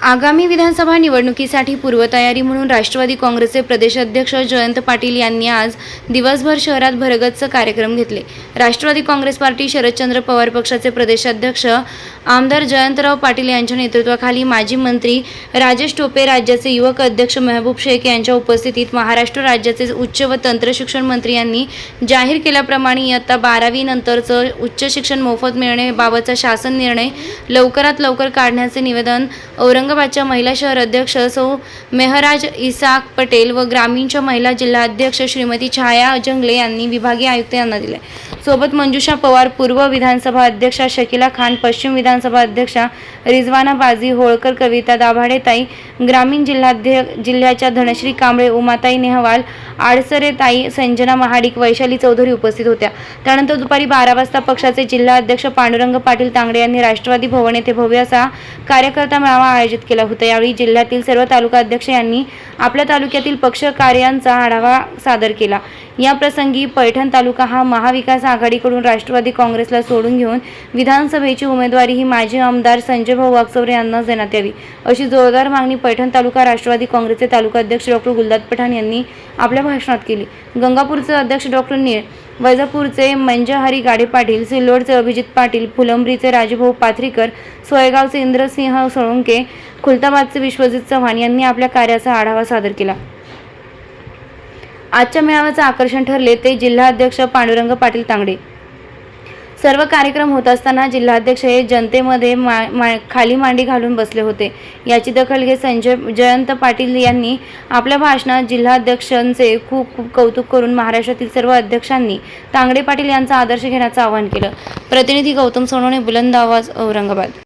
आगामी विधानसभा निवडणुकीसाठी पूर्वतयारी म्हणून राष्ट्रवादी काँग्रेसचे प्रदेशाध्यक्ष जयंत पाटील यांनी आज दिवसभर शहरात भरगच्च कार्यक्रम घेतले. राष्ट्रवादी काँग्रेस पार्टी शरदचंद्र पवार पक्षाचे प्रदेशाध्यक्ष आमदार जयंतराव पाटील यांच्या नेतृत्वाखाली माजी मंत्री राजेश टोपे राज्याचे युवक अध्यक्ष मेहबूब शेख यांच्या उपस्थितीत महाराष्ट्र राज्याचे उच्च व तंत्र शिक्षण मंत्री यांनी जाहीर केल्याप्रमाणे इयत्ता बारावी नंतरचं उच्च शिक्षण मोफत मिळण्याबाबतचा शासन निर्णय लवकरात लवकर काढण्याचे निवेदन औरंग औरंगाबादच्या महिला शहर अध्यक्ष सौ मेहराज इसाक पटेल व ग्रामीणच्या महिला जिल्हाध्यक्ष श्रीमती छाया जंगले यांनी विभागीय आयुक्त यांना दिले. सोबत मंजुषा पवार पूर्व विधानसभा अध्यक्षा शकिला खान पश्चिम विधानसभा अध्यक्षा रिजवाना बाजी होळकर कविता दाभाडेताई ग्रामीण जिल्हाध्य जिल्ह्याच्या धनश्री कांबळे उमाताई नेहवाल आडसरे ताई संजना महाडिक वैशाली चौधरी उपस्थित होत्या. त्यानंतर दुपारी बारा वाजता पक्षाचे जिल्हा अध्यक्ष पांडुरंग पाटील तांगडे यांनी राष्ट्रवादी भवन येथे भव्य असा कार्यकर्ता मेळावा आयोजित केला होता. यावेळी जिल्ह्यातील सर्व तालुका अध्यक्ष यांनी आपल्या तालुक्यातील पक्ष कार्यांचा आढावा सादर केला. या प्रसंगी पैठण तालुका हा महाविकास आघाडीकडून राष्ट्रवादी काँग्रेसला सोडून घेऊन विधानसभेची उमेदवारी ही माजी आमदार संजय भाऊ वागचौरे यांनाच देण्यात यावी. अशी जोरदार मागणी पैठण तालुका राष्ट्रवादी काँग्रेसचे तालुका अध्यक्ष डॉक्टर गुलदाद पठाण यांनी आपल्या भाषणात केली. गंगापूरचे अध्यक्ष डॉक्टर नीळ वैजापूरचे मंजहरी गाडे पाटील सिल्लोडचे अभिजित पाटील फुलंब्रीचे राजभाऊ पाथरीकर सोयगावचे इंद्रसिंह सोळंके खुलताबादचे विश्वजित चव्हाण यांनी आपल्या कार्याचा आढावा सादर केला. आजच्या मेळाव्याचं आकर्षण ठरले ते जिल्हाध्यक्ष पांडुरंग पाटील तांगडे. सर्व कार्यक्रम होत असताना जिल्हाध्यक्ष हे जनतेमध्ये मा, मा खाली मांडी घालून बसले होते. याची दखल घेत संजय जयंत पाटील यांनी आपल्या भाषणात जिल्हाध्यक्षांचे खूप खूप कौतुक करून महाराष्ट्रातील सर्व अध्यक्षांनी तांगडे पाटील यांचा आदर्श घेण्याचं आवाहन केलं. प्रतिनिधी गौतम सोनवणे बुलंद आवाज औरंगाबाद.